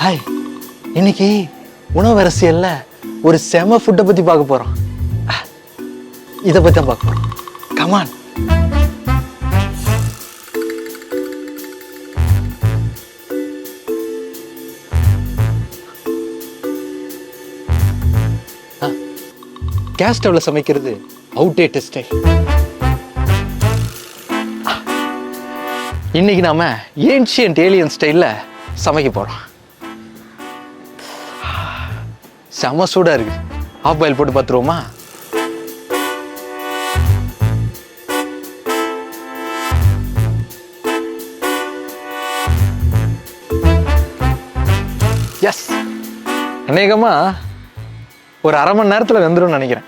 Hi இன்னைக்கு உணவு அரசியலில் ஒரு செம ஃபுட்டை பத்தி பார்க்க போறோம். இதை பத்தி தான் பார்க்க போகிறோம் கமான் கேஸ் ஸ்டவ்ல சமைக்கிறது அவுடேட்டட் ஸ்டைல் இன்னைக்கு நாம ஏன்ஷியன்ட் ஏலியன் ஸ்டைலில் சமைக்க போறோம். செம சூடா இருக்கு. ஆஃப் பாயில் போட்டு பார்த்துருவோமா எஸ் அநேகமா ஒரு அரை மணி நேரத்தில் வந்துடும் நினைக்கிறேன்.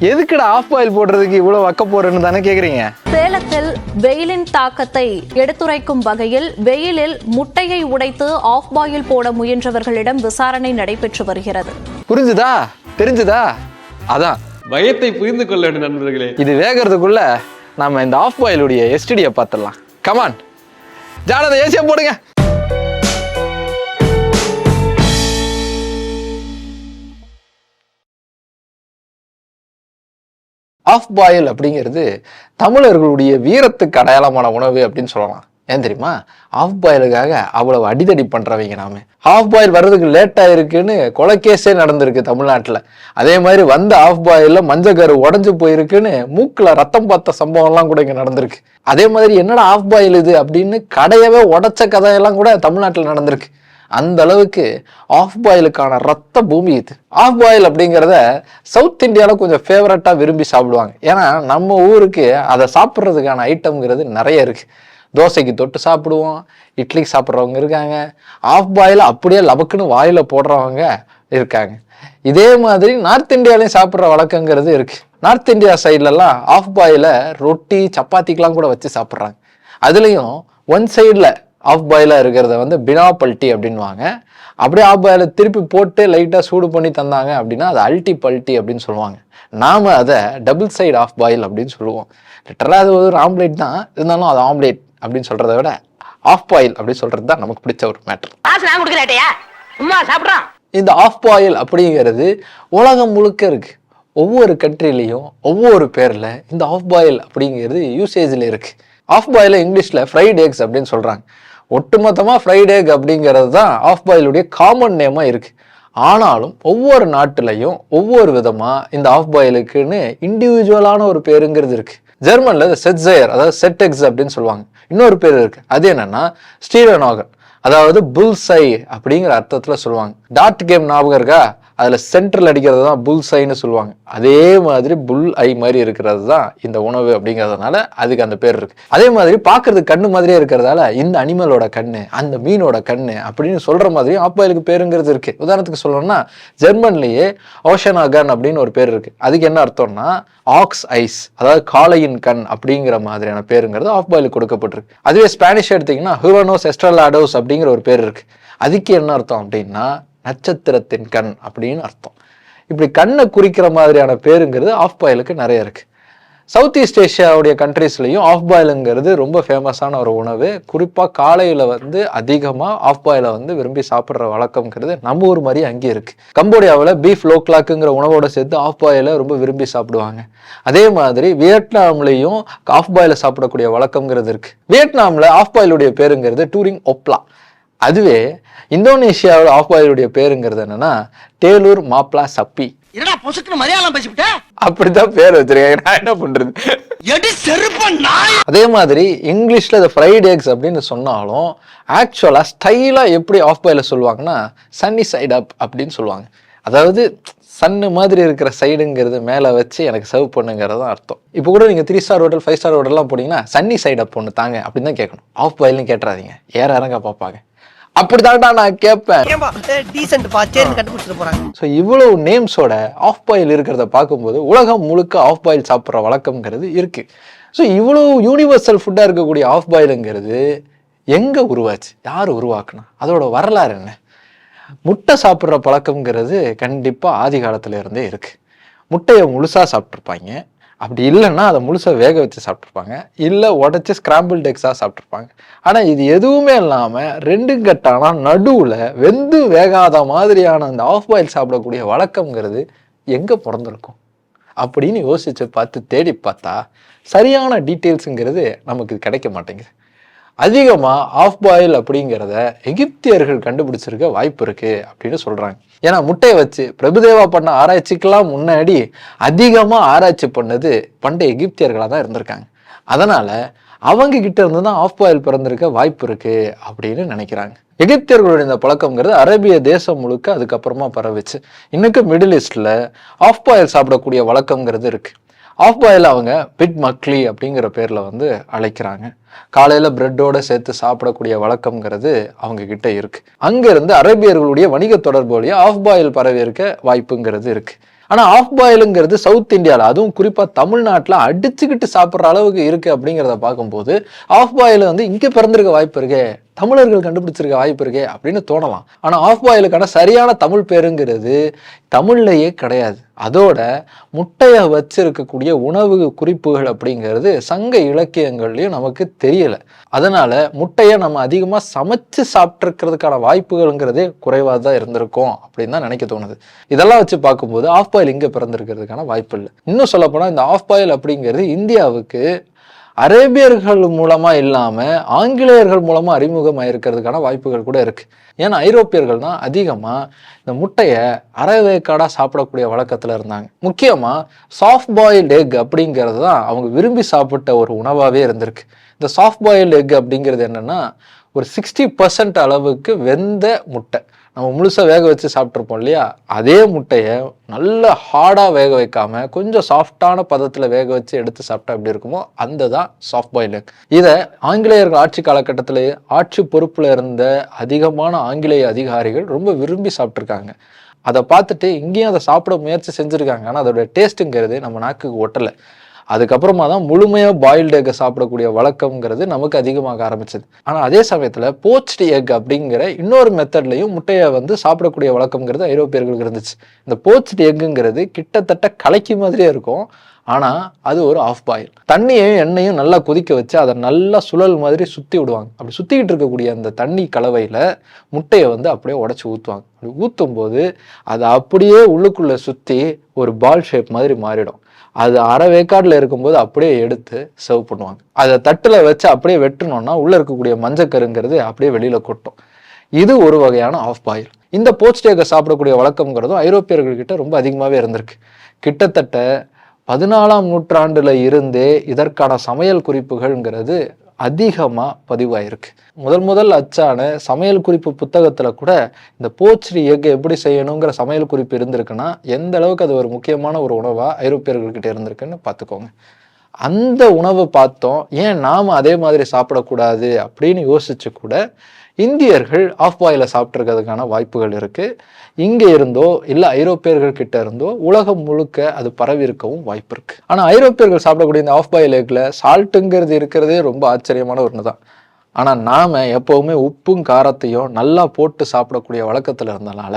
எதுக்குடா ஆஃப் பாயில் போடுறதுக்கு இவ்வளோ வக்க போறேன்னு தானே கேட்குறீங்க சேலத்தில் வெயிலின் தாக்கத்தை எடுத்துரைக்கும் வகையில் வெயிலில் முட்டையை உடைத்து ஆஃப் பாயில் போட முயன்றவர்களிடம் விசாரணை நடைபெற்று வருகிறது. புரிஞ்சுதா? தெரிஞ்சுதா? அதான். பயத்தை புரிந்து கொள்ள வேண்டும் நண்பர்களே. இது வேகிறதுக்குள்ள நாம இந்த ஆஃப் பாயிலுடைய எஸ்டிடியை பார்த்துடலாம். கமான் ஜானத ஏசியா போடுங்க. ஆஃப் பாயில் அப்படிங்கிறது தமிழர்களுடைய வீரத்துக்கு அடையாளமான உணவு அப்படின்னு சொல்லலாம். ஏன் தெரியுமா? ஆஃப் பாயிலுக்காக அவ்வளவு அடிதடி பண்றவங்க நாம. ஆஃப் பாயில் வர்றதுக்கு லேட் ஆயிருக்குன்னு கொலைக்கேஸே நடந்திருக்கு தமிழ்நாட்டில். அதே மாதிரி வந்த ஆஃப் பாயிலில் மஞ்சக்கரு உடஞ்சு போயிருக்குன்னு மூக்கில் ரத்தம் பார்த்த சம்பவம்லாம் கூட இங்கே நடந்திருக்கு. அதே மாதிரி என்னடா ஆஃப் பாயில் இது அப்படின்னு கடையவே உடைச்ச கதையெல்லாம் கூட தமிழ்நாட்டில் நடந்திருக்கு. அந்த அளவுக்கு ஆஃப் பாயிலுக்கான ரத்த பூமி இது. ஆஃப் பாயில் அப்படிங்கிறத சவுத் இந்தியாவில் கொஞ்சம் ஃபேவரட்டாக விரும்பி சாப்பிடுவாங்க. ஏன்னா நம்ம ஊருக்கு அதை சாப்பிட்றதுக்கான ஐட்டம்ங்கிறது நிறைய இருக்குது தோசைக்கு தொட்டு சாப்பிடுவோம் இட்லிக்கு சாப்பிட்றவங்க இருக்காங்க. ஆஃப் பாயில் அப்படியே லபக்குன்னு வாயில் போடுறவங்க இருக்காங்க. இதே மாதிரி நார்த் இந்தியாலையும் சாப்பிட்ற வழக்கங்கிறது இருக்குது நார்த் இந்தியா சைட்லலாம் ஆஃப் பாயில் ரொட்டி சப்பாத்திக்கெலாம் கூட வச்சு சாப்பிட்றாங்க. அதுலேயும் ஒன் சைடில் ஆஃப் பாயிலாக இருக்கிறத வந்து பினா பல்ட்டி அப்படின்வாங்க அப்படியே ஆஃப் பாயில திருப்பி போட்டு லைட்டாக சூடு பண்ணி தந்தாங்க அப்படின்னா அது அல்டி பல்ட்டி அப்படின்னு சொல்லுவாங்க. நாம் அதை டபுள் சைடு ஆஃப் பாயில் அப்படின்னு சொல்லுவோம். லிட்டரலாக அது ஒரு ஆம்லேட் தான். இருந்தாலும் அது ஆம்லேட் அப்படின்னு சொல்கிறத விட ஆஃப் பாயில் அப்படின்னு சொல்கிறது தான் நமக்கு பிடிச்ச ஒரு சும்மா சாப்பிட்றான். இந்த ஆஃப் பாயில் அப்படிங்கிறது உலகம் முழுக்க இருக்கு. ஒவ்வொரு கண்ட்ரிலையும் ஒவ்வொரு பேரில் இந்த ஆஃப் பாயில் அப்படிங்கிறது யூசேஜில் இருக்கு. ஆஃப் பாயில் இங்கிலீஷில் ஃப்ரைட் எக்ஸ் அப்படின்னு சொல்கிறாங்க ஒட்டுமொத்தமாக ஃப்ரைட் எக் அப்படிங்கிறது தான் ஆஃப் பாயிலுடைய காமன் நேமாக இருக்குது ஆனாலும் ஒவ்வொரு நாட்டிலையும் ஒவ்வொரு விதமாக இந்த ஆஃப் பாயிலுக்குன்னு இண்டிவிஜுவலான ஒரு பேருங்கிறது இருக்குது ஜெர்மனில் இந்த செட்ஸயர் அதாவது செட் எக்ஸ் அப்படின்னு சொல்லுவாங்க. இன்னொரு பேர் இருக்குது அது என்னென்னா ஸ்டீரனாகன் அதாவது புல் சை அப்படிங்கிற அர்த்தத்தில் சொல்லுவாங்க. டாட் கேம் ஞாபகம் இருக்கா? அதில் சென்ட்ரல் அடிக்கிறது தான் புல் சைன்னு சொல்லுவாங்க. அதே மாதிரி புல் ஐ மாதிரி இருக்கிறது தான் இந்த உணவு அப்படிங்கிறதுனால அதுக்கு அந்த பேர் இருக்கு. அதே மாதிரி பார்க்கறதுக்கு கண்ணு மாதிரியே இருக்கிறதால இந்த அனிமலோட கண்ணு அந்த மீனோட கண்ணு அப்படின்னு சொல்கிற மாதிரி ஆப்பாயிலுக்கு பேருங்கிறது இருக்கு. உதாரணத்துக்கு சொல்லணும்னா ஜெர்மன்லேயே ஓஷனாகன் அப்படின்னு ஒரு பேர் இருக்கு. அதுக்கு என்ன அர்த்தம்னா ஆக்ஸ் ஐஸ் அதாவது காளையின் கண் அப்படிங்கிற மாதிரியான பேருங்கிறது ஆஃப் பாயிலுக்கு கொடுக்கப்பட்டிருக்கு. அதுவே ஸ்பானிஷ் எடுத்தீங்கன்னா ஹுவனோஸ் எஸ்ட்ரலாடோஸ் அப்படிங்கிற ஒரு பேர் இருக்கு. அதுக்கு என்ன அர்த்தம் அப்படின்னா நட்சத்திரத்தின் கண் அப்படின்னு அர்த்தம். இப்படி கண்ணை குறிக்கிற மாதிரியான பேருங்கிறது ஆஃப் பாயிலுக்கு நிறைய இருக்கு. சவுத் ஈஸ்ட் ஏஷியாவுடைய கண்ட்ரீஸ்லையும் ஆஃப் பாயிலுங்கிறது ரொம்ப ஃபேமஸான ஒரு உணவு. குறிப்பாக காலையில் வந்து அதிகமாக ஆஃப் பாயிலை வந்து விரும்பி சாப்பிட்ற வழக்கம்ங்கிறது நம்ம ஊர் மாதிரி அங்கே இருக்குது கம்போடியாவில் பீஃப் லோக்லாக்குங்கிற உணவோட சேர்த்து ஆஃப் பாயிலை ரொம்ப விரும்பி சாப்பிடுவாங்க. அதே மாதிரி வியட்நாம்லேயும் ஆஃப் பாயில சாப்பிடக்கூடிய வழக்கம்ங்கிறது இருக்குது வியட்நாமில் ஆஃப் பாயிலுடைய பேருங்கிறது டூரிங் ஒப்லா அதுவே இந்தோனேஷியாவோட ஆஃப் பாயிலுடைய பேருங்கிறது என்னன்னா டேலூர் மாப்ளா சப்பி. என்னடா பொசுக்குன்னு மலையாளம் பேசிவிட்ட? அப்படிதான் பேர் வச்சிருக்காங்க நான் என்ன பண்றது? எடி செருப்ப நாய்! அதே மாதிரி இங்கிலீஷ்ல இந்த ஃப்ரைட் எக்ஸ் அப்படின்னு சொன்னாலும் ஆக்சுவலா ஸ்டைலா எப்படி ஆஃப் பாயில சொல்லுவாங்கன்னா சன்னி சைட் அப் அப்படின்னு சொல்லுவாங்க. அதாவது சன்னு மாதிரி இருக்கிற சைடுங்கிறது மேலே வச்சு எனக்கு சர்வ் பண்ணுங்கிறது தான் அர்த்தம். இப்போ கூட நீங்கள் three star hotel five star ஹோட்டல்லாம் போனீங்கன்னா சன்னி சைட் அப் ஒன்று தாங்க அப்படின்னு தான் கேட்கணும். ஆஃப் பாயில்னு கேட்டுறாதீங்க. ஏற இறங்க பார்ப்பாங்க. அப்படிதான்டா நான் கேட்பேன். ஸோ இவ்வளவு நேம்ஸோட ஆஃப் பாயில் இருக்கிறத பார்க்கும்போது உலகம் முழுக்க ஆஃப் பாயில் சாப்பிட்ற வழக்கம்ங்கிறது இருக்கு. ஸோ இவ்வளோ யூனிவர்சல் ஃபுட்டாக இருக்கக்கூடிய ஆஃப் பாயிலுங்கிறது எங்கே உருவாச்சு? யார் உருவாக்குனா? அதோட வரலாறு என்ன? முட்டை சாப்பிட்ற பழக்கம்ங்கிறது கண்டிப்பாக ஆதி காலத்துல இருந்தே இருக்கு. முட்டையை முழுசாக சாப்பிட்ருப்பாங்க அப்படி இல்லைன்னா அதை முழுசாக வேக வச்சு சாப்பிட்ருப்பாங்க இல்லை உடச்சி ஸ்கிராம்பிள் டெக்ஸாக சாப்பிட்ருப்பாங்க ஆனால் இது எதுவுமே இல்லாமல் ரெண்டு கட்டானா நடுவில் வெந்து வேகாத மாதிரியான அந்த ஆஃப் பாயில் சாப்பிடக்கூடிய வழக்கங்கிறது எங்கே பிறந்திருக்கும்? அப்படின்னு யோசித்து பார்த்து தேடி பார்த்தா சரியான டீட்டெயில்ஸுங்கிறது நமக்கு கிடைக்க மாட்டேங்குது. அதிகமாக ஆஃப் பாயில் அப்படிங்கிறத எகிப்தியர்கள் கண்டுபிடிச்சிருக்க வாய்ப்பு இருக்கு அப்படின்னு சொல்றாங்க. ஏன்னா முட்டையை வச்சு பிரபுதேவா பண்ண ஆராய்ச்சிக்கெல்லாம் முன்னாடி அதிகமாக ஆராய்ச்சி பண்ணது பண்டைய எகிப்தியர்களாக தான் இருந்திருக்காங்க. அதனால அவங்க கிட்ட இருந்து தான் ஆஃப் பாயில் பிறந்திருக்க வாய்ப்பு இருக்கு அப்படின்னு நினைக்கிறாங்க. எகிப்தியர்களுடைய இந்த பழக்கம்ங்கிறது அரேபிய தேசம் முழுக்க அதுக்கப்புறமா பரவிச்சு இன்னைக்கு மிடில் ஈஸ்டில் ஆஃப் பாயில் சாப்பிடக்கூடிய வழக்கம்ங்கிறது இருக்குது ஆஃப் பாயில் அவங்க பிட் மக்லி அப்படிங்கிற பேரில் வந்து அழைக்கிறாங்க. காலையில் பிரெட்டோடு சேர்த்து சாப்பிடக்கூடிய வழக்கம்ங்கிறது அவங்க கிட்ட இருக்குது அங்கேருந்து அரேபியர்களுடைய வணிக தொடர்பு வழியாக ஆஃப் பாயில் பரவி இருக்க வாய்ப்புங்கிறது இருக்குது ஆனால் ஆஃப் பாயிலுங்கிறது சவுத் இந்தியாவில் அதுவும் குறிப்பாக தமிழ்நாட்டில் அடிச்சுக்கிட்டு சாப்பிட்ற அளவுக்கு இருக்குது அப்படிங்கிறத பார்க்கும்போது ஆஃப் பாயில் வந்து இங்கே பிறந்திருக்க வாய்ப்பு இருக்கே தமிழர்கள் கண்டுபிடிச்சிருக்க வாய்ப்பு இருக்கே அப்படின்னு தோணலாம். ஆனால் ஆஃப் பாயிலுக்கான சரியான தமிழ் பேருங்கிறது தமிழ்லையே கிடையாது. அதோட முட்டையை வச்சிருக்கக்கூடிய உணவு குறிப்புகள் அப்படிங்கிறது சங்க இலக்கியங்கள்லையும் நமக்கு தெரியல. அதனால முட்டையை நம்ம அதிகமாக சமைச்சு சாப்பிட்ருக்கிறதுக்கான வாய்ப்புகள்ங்கிறதே குறைவாக தான் இருந்திருக்கும் அப்படின்னு தான் நினைக்க தோணுது. இதெல்லாம் வச்சு பார்க்கும்போது ஆஃப் பாயில் இங்கே பிறந்திருக்கிறதுக்கான வாய்ப்பு இல்லை. இன்னும் சொல்லப்போனால் இந்த ஆஃப் பாயில் அப்படிங்கிறது இந்தியாவுக்கு அரேபியர்கள் மூலமாக இல்லாமல் ஆங்கிலேயர்கள் மூலமாக அறிமுகமாக இருக்கிறதுக்கான வாய்ப்புகள் கூட இருக்குது ஏன்னா ஐரோப்பியர்கள் தான் அதிகமாக இந்த முட்டையை அரைவேக்காடா சாப்பிடக்கூடிய வழக்கத்தில் இருந்தாங்க. முக்கியமாக சாஃப்ட் பாயில்டு எக் அப்படிங்கிறது தான் அவங்க விரும்பி சாப்பிட்ட ஒரு உணவாகவே இருந்திருக்கு. இந்த சாஃப்ட் பாயில்டு எக் அப்படிங்கிறது என்னென்னா ஒரு சிக்ஸ்டி பர்சன்ட் அளவுக்கு வெந்த முட்டை. நம்ம முழுசாக வேக வச்சு சாப்பிட்ருப்போம் இல்லையா? அதே முட்டையை நல்ல ஹார்டாக வேக வைக்காமல் கொஞ்சம் சாஃப்டான பதத்தில் வேக வச்சு எடுத்து சாப்பிட்டா எப்படி இருக்குமோ அந்த தான் சாஃப்ட் பாயில் எக் இதை ஆங்கிலேயர்கள் ஆட்சி காலகட்டத்தில் ஆட்சி பொறுப்பில் இருந்த அதிகமான ஆங்கிலேய அதிகாரிகள் ரொம்ப விரும்பி சாப்பிட்ருக்காங்க அதை பார்த்துட்டு இங்கேயும் அதை சாப்பிட முயற்சி செஞ்சுருக்காங்க. ஆனால் அதோட டேஸ்ட்டுங்கிறது நம்ம நாக்குக்கு ஒட்டலை. அதுக்கப்புறமா தான் முழுமையாக பாயில்டு எக்கை சாப்பிடக்கூடிய வழக்கம்ங்கிறது நமக்கு அதிகமாக ஆரம்பிச்சது. ஆனால் அதே சமயத்தில் போச்டு எக் அப்படிங்கிற இன்னொரு மெத்தட்லையும் முட்டையை வந்து சாப்பிடக்கூடிய வழக்கம்ங்கிறது ஐரோப்பியர்களுக்கு இருந்துச்சு. இந்த போச்டு எக்குங்கிறது கிட்டத்தட்ட கலக்கி மாதிரியே இருக்கும். ஆனால் அது ஒரு ஆஃப் பாயில் தண்ணியையும் எண்ணெயும் நல்லா கொதிக்க வச்சு அதை நல்லா சுழல் மாதிரி சுற்றி விடுவாங்க. அப்படி சுற்றிக்கிட்டு இருக்கக்கூடிய அந்த தண்ணி கலவையில் முட்டையை வந்து அப்படியே உடச்சி ஊற்றுவாங்க அப்படி ஊற்றும் போது அதை அப்படியே உள்ளுக்குள்ளே சுற்றி ஒரு பால் ஷேப் மாதிரி மாறிடும். அது அரை வேக்காட்டில் இருக்கும்போது அப்படியே எடுத்து சர்வ் பண்ணுவாங்க. அதை தட்டில் வச்சு அப்படியே வெட்டணும்னா உள்ளே இருக்கக்கூடிய மஞ்சக்கருங்கிறது அப்படியே வெளியில் கொட்டும். இது ஒரு வகையான ஆஃப் பாயில் இந்த போச்டேக்கை சாப்பிடக்கூடிய வழக்கம்ங்கிறதும் ஐரோப்பியர்கள்கிட்ட ரொம்ப அதிகமாகவே இருந்திருக்கு. கிட்டத்தட்ட பதினாலாம் நூற்றாண்டில் இருந்தே இதற்கான சமையல் குறிப்புகள்ங்கிறது அதிகமாக பதிவாயிருக்கு. முதல் முதல் அச்சான சமையல் குறிப்பு புத்தகத்தில் கூட இந்த போச்சரி எக் எப்படி செய்யணுங்கிற சமையல் குறிப்பு இருந்திருக்குன்னா எந்த அளவுக்கு அது ஒரு முக்கியமான ஒரு உணவாக ஐரோப்பியர்கள்கிட்ட இருந்திருக்குன்னு பார்த்துக்கோங்க. அந்த உணவை பார்த்தோம் ஏன் நாம் அதே மாதிரி சாப்பிடக்கூடாது அப்படின்னு யோசிச்சு கூட இந்தியர்கள் ஆஃப் பாயில சாப்பிட்ருக்கிறதுக்கான வாய்ப்புகள் இருக்குது இங்கே இருந்தோ இல்லை ஐரோப்பியர்கள் கிட்ட இருந்தோ உலகம் முழுக்க அது பரவி இருக்கவும் வாய்ப்பு இருக்கு. ஆனால் ஐரோப்பியர்கள் சாப்பிடக்கூடிய இந்த ஆஃப் பாயில் எக்ல சால்ட்டுங்கிறது இருக்கிறதே ரொம்ப ஆச்சரியமான ஒன்று தான் ஆனால் நாம் எப்போவுமே உப்பும் காரத்தையும் நல்லா போட்டு சாப்பிடக்கூடிய வழக்கத்தில் இருந்தனால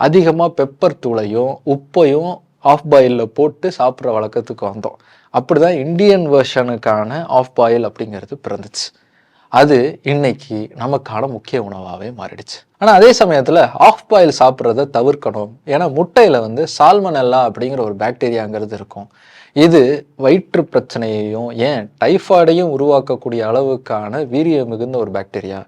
அதிகமாக பெப்பர் தூளையும் உப்பையும் ஆஃப் பாயிலில் போட்டு சாப்பிட்ற வழக்கத்துக்கு வந்தோம். அப்படிதான் இந்தியன் வெர்ஷனுக்கான ஆஃப் பாயில் அப்படிங்கிறது பிறந்துச்சு. அது இன்னைக்கு நமக்கான முக்கிய உணவாகவே மாறிடுச்சு. ஆனால் அதே சமயத்தில் ஆஃப் பாயில் சாப்பிட்றத தவிர்க்கணும். ஏன்னா முட்டையில் வந்து சால்மனல்லா அப்படிங்கிற ஒரு பாக்டீரியாங்கிறது இருக்கும். இது வயிற்று பிரச்சனையையும் ஏன் டைஃபாய்டையும் உருவாக்கக்கூடிய அளவுக்கான வீரியம் மிகுந்த ஒரு பாக்டீரியா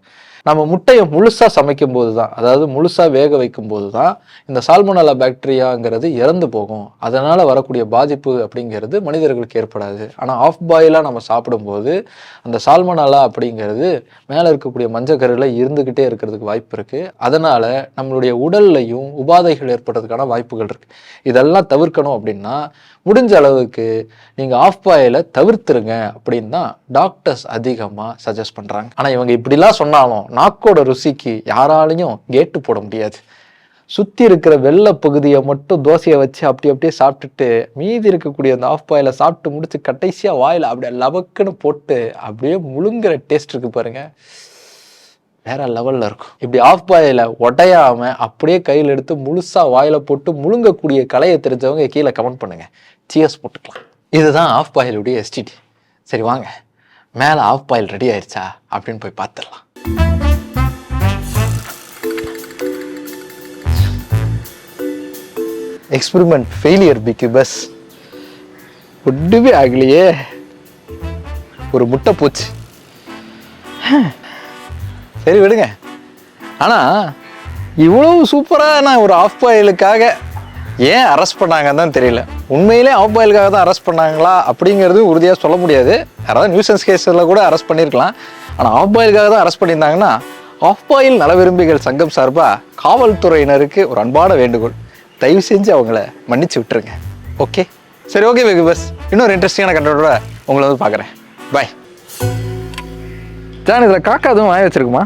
நம்ம முட்டையை முழுசாக சமைக்கும் போது தான் அதாவது முழுசாக வேக வைக்கும் போது தான் இந்த சால்மோனலா பாக்டீரியாங்கிறது இறந்து போகும். அதனால் வரக்கூடிய பாதிப்பு அப்படிங்கிறது மனிதர்களுக்கு ஏற்படாது. ஆனால் ஆஃப் பாயிலாக நம்ம சாப்பிடும்போது அந்த சால்மோனலா அப்படிங்கிறது மேலே இருக்கக்கூடிய மஞ்சக்கருவில் இருந்துக்கிட்டே இருக்கிறதுக்கு வாய்ப்பு இருக்குது அதனால் நம்மளுடைய உடல்லையும் உபாதைகள் ஏற்படுறதுக்கான வாய்ப்புகள் இருக்குது இதெல்லாம் தவிர்க்கணும் அப்படின்னா முடிஞ்ச அளவுக்கு நீங்கள் ஆஃப் பாயிலை தவிர்த்துருங்க அப்படின்னு தான் டாக்டர்ஸ் அதிகமாக சஜஸ்ட் பண்ணுறாங்க ஆனால் இவங்க இப்படிலாம் சொன்னாலும் நாக்கோட ருசிக்கு யாராலையும் கேட்டு போட முடியாது. சுற்றி இருக்கிற வெள்ளை பகுதியை மட்டும் தோசையை வச்சு அப்படி அப்படியே சாப்பிட்டுட்டு மீதி இருக்கக்கூடிய அந்த ஆஃப் பாயிலை சாப்பிட்டு முடிச்சு கடைசியாக வாயில் அப்படியே லவக்குன்னு போட்டு அப்படியே முழுங்குற டேஸ்ட் இருக்கு பாருங்க. வேற லெவலில் இருக்கும். இப்படி ஆஃப் பாயில உடையாம அப்படியே கையில் எடுத்து முழுசாக வாயில போட்டு முழுங்கக்கூடிய கலையை தெரிஞ்சவங்க கீழே கமெண்ட் பண்ணுங்க. சியர்ஸ் போட்டுக்கலாம். இதுதான் ஆஃப் பாயிலுடைய எஸ்டிடி சரி வாங்க. மேலே ஆஃப் பாயில் ரெடி ஆயிடுச்சா அப்படின்னு போய் பார்த்துடலாம். எக்ஸ்பெரிமெண்ட் ஃபெயிலியர் பிக்கு பஸ் ஒன்றுமே ஆகலையே. ஒரு முட்டை போச்சு. சரி விடுங்க. ஆனால் இவ்வளவு நான் ஒரு ஆஃப் பாயிலுக்காக ஏன் அரெஸ்ட் பண்ணாங்கன்னு தான் தெரியல. உண்மையிலே ஆஃப் பாயிலுக்காக தான் அரெஸ்ட் பண்ணாங்களா அப்படிங்கிறது உறுதியாக சொல்ல முடியாது. யாராவது நியூசன்ஸ் கேஸில் கூட அரெஸ்ட் பண்ணியிருக்கலாம் ஆனால் ஆஃப் பாயிலுக்காக தான் அரெஸ்ட் பண்ணியிருந்தாங்கன்னா ஆஃப் பாயில் நலவிரும்பிகள் சங்கம் சார்பாக காவல்துறையினருக்கு ஒரு அன்பான வேண்டுகோள். தயவு செஞ்சு அவங்கள மன்னிச்சு விட்டுருங்க. ஓகே சரி ஓகே வெகு பஸ் இன்னொரு இன்ட்ரெஸ்டிங்கான கண்டோட உங்களை வந்து பார்க்குறேன். பாய் ஜான் இதில் காக்கா எதுவும் வாங்கி வச்சிருக்குமா?